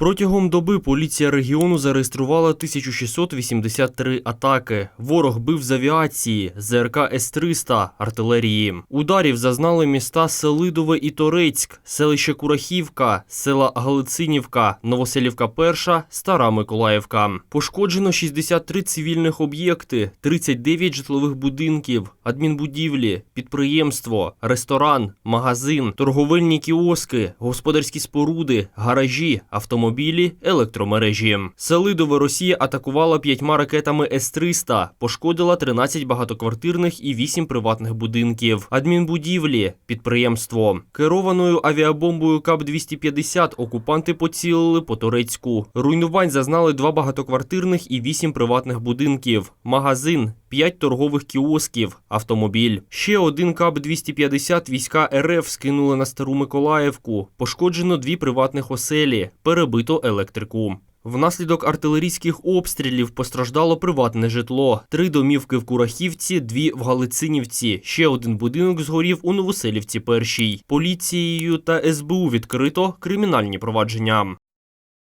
Протягом доби поліція регіону зареєструвала 1683 атаки. Ворог бив з авіації, ЗРК С-300, артилерії. Ударів зазнали міста Селидове і Торецьк, селище Курахівка, села Галицинівка, Новоселівка Перша, Стара Миколаївка. Пошкоджено 63 цивільних об'єкти, 39 житлових будинків, адмінбудівлі, підприємство, ресторан, магазин, торговельні кіоски, господарські споруди, гаражі, автомобілі, електромережі. Селидове Росія атакувала п'ятьма ракетами С-300, пошкодила 13 багатоквартирних і 8 приватних будинків, адмінбудівлі, підприємство. Керованою авіабомбою КАП-250 окупанти поцілили по Турецьку. Руйнувань зазнали два багатоквартирних і 8 приватних будинків, магазин, 5 торгових кіосків, автомобіль. Ще один КАП-250 війська РФ скинули на Стару Миколаївку. Пошкоджено дві приватних оселі, перебито електрику. Внаслідок артилерійських обстрілів постраждало приватне житло. Три домівки в Курахівці, дві в Галицинівці. Ще один будинок згорів у Новоселівці першій. Поліцією та СБУ відкрито кримінальні провадження.